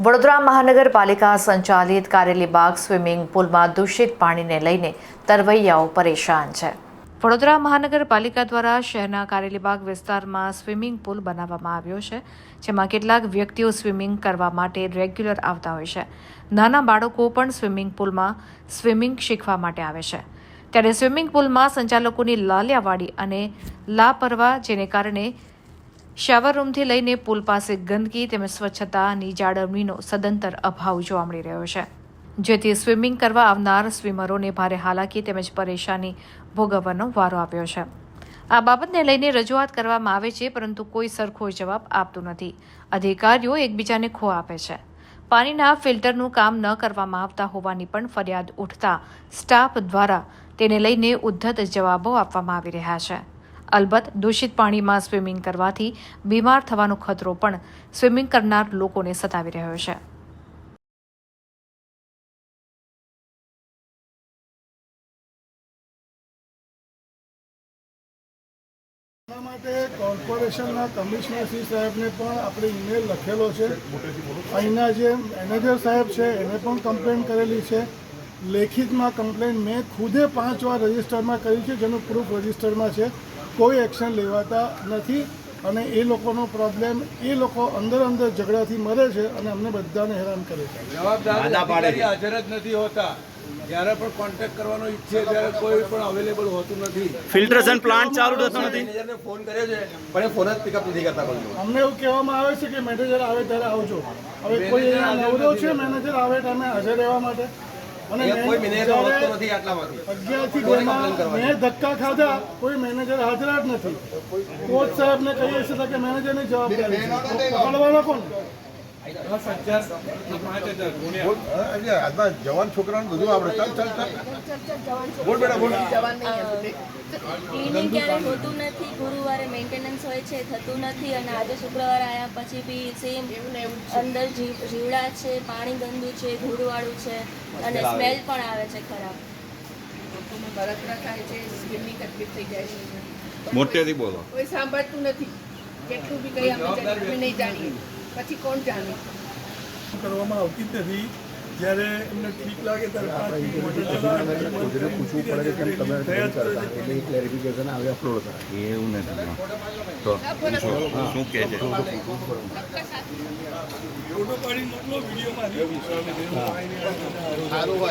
વડોદરા મહાનગરપાલિકા સંચાલિત કારેલી બાગ સ્વિમિંગ પુલમાં દૂષિત પાણીને લઈને તરવૈયાઓ પરેશાન છે. વડોદરા મહાનગરપાલિકા દ્વારા શહેરના કારેલીબાગ વિસ્તારમાં સ્વિમિંગ પુલ બનાવવામાં આવ્યો છે, જેમાં કેટલાક વ્યક્તિઓ સ્વિમિંગ કરવા માટે રેગ્યુલર આવતા હોય છે. નાના બાળકો પણ સ્વિમિંગ પુલમાં સ્વિમિંગ શીખવા માટે આવે છે. ત્યારે સ્વિમિંગ પુલમાં સંચાલકોની લાલિયાવાડી અને લાપરવા જેને કારણે શાવર રૂમથી લઈને પુલ પાસે ગંદકી તેમજ સ્વચ્છતાની જાળવણીનો સદંતર અભાવ જોવા મળી રહ્યો છે. જેથી સ્વિમિંગ કરવા આવનાર સ્વિમરોને ભારે હાલાકી તેમજ પરેશાની ભોગવવાનો વારો આપ્યો છે. આ બાબતને લઈને રજૂઆત કરવામાં આવે છે, પરંતુ કોઈ સરખો જવાબ આપતું નથી. અધિકારીઓ એકબીજાને ખો આપે છે. પાણીના ફિલ્ટરનું કામ ન કરવામાં આવતા હોવાની પણ ફરિયાદ ઉઠતા સ્ટાફ દ્વારા તેને લઈને ઉદ્ધત જવાબો આપવામાં આવી રહ્યા છે. અલબત્ત દૂષિત પાણીમાં સ્વિમિંગ કરવાથી બીમાર થવાનો ખતરો પણ સ્વિમિંગ કરનાર લોકોને સતાવી રહ્યો છે. માટે કોર્પોરેશનના કમિશનર શ્રી સાહેબને પણ આપણે ઈમેલ લખેલો છે. અહીંના જે મેનેજર સાહેબ છે, એને પણ કમ્પ્લેન કરેલી છે. લેખિતમાં કમ્પ્લેન મેં ખુદે પાંચ વાર રજિસ્ટરમાં કરી છે, જેનું પ્રૂફ રજિસ્ટરમાં છે. કોઈ એક્શન લેવાતા નથી અને એ લોકોનો પ્રોબ્લેમ એ લોકો અંદર અંદર ઝઘડાથી મરે છે અને અમને બધાને હેરાન કરે છે. જવાબદાર હાજર જ નથી હોતા. જ્યારે પણ કોન્ટેક્ટ કરવાનો ઈચ્છે ત્યારે કોઈ પણ અવેલેબલ હોતું નથી. ફિલ્ટ્રેશન પ્લાન્ટ ચાલુ થતો નથી. મેનેજરને ફોન કર્યો છે પણ એ ફોન જ પિકઅપ નથી કરતા કોઈ અમને એવું કહેવામાં આવે છે કે મેનેજર આવે ત્યારે આવજો. હવે કોઈ અહીંયા નવરો છે મેનેજર આવે ટાઈમે હાજર રહેવા માટે. મેં મેનેજર ધક્કા ખાધા કોઈ મેનેજર હાજર જ નથી. કોચ સાહેબ ને કહીએ છીએ કે મેનેજરની જવાબદારી છે તો પકડવાનો કોણ જીવડા છે પાણી ગંદુ છે ધૂળવાળું છે અને સ્મેલ પણ આવે છે ખરાબ થાય છે થઈ જાય છે મોટેથી બોલો. કોઈ સાંભળતું નથી. કેટલું બી કઈ નહીં જાણીએ. પછી કોણ જાણે? કરવામાં આવતી જ નથી. જ્યારે એમને ઠીક લાગે પૂછવું પડે કે કેમ તમે ક્લેરિફિકેશન આવે અપલોડ કરે એવું નથી તો શું શું કહે છે? ફોટો પાડી મોકલો વિડીયોમાં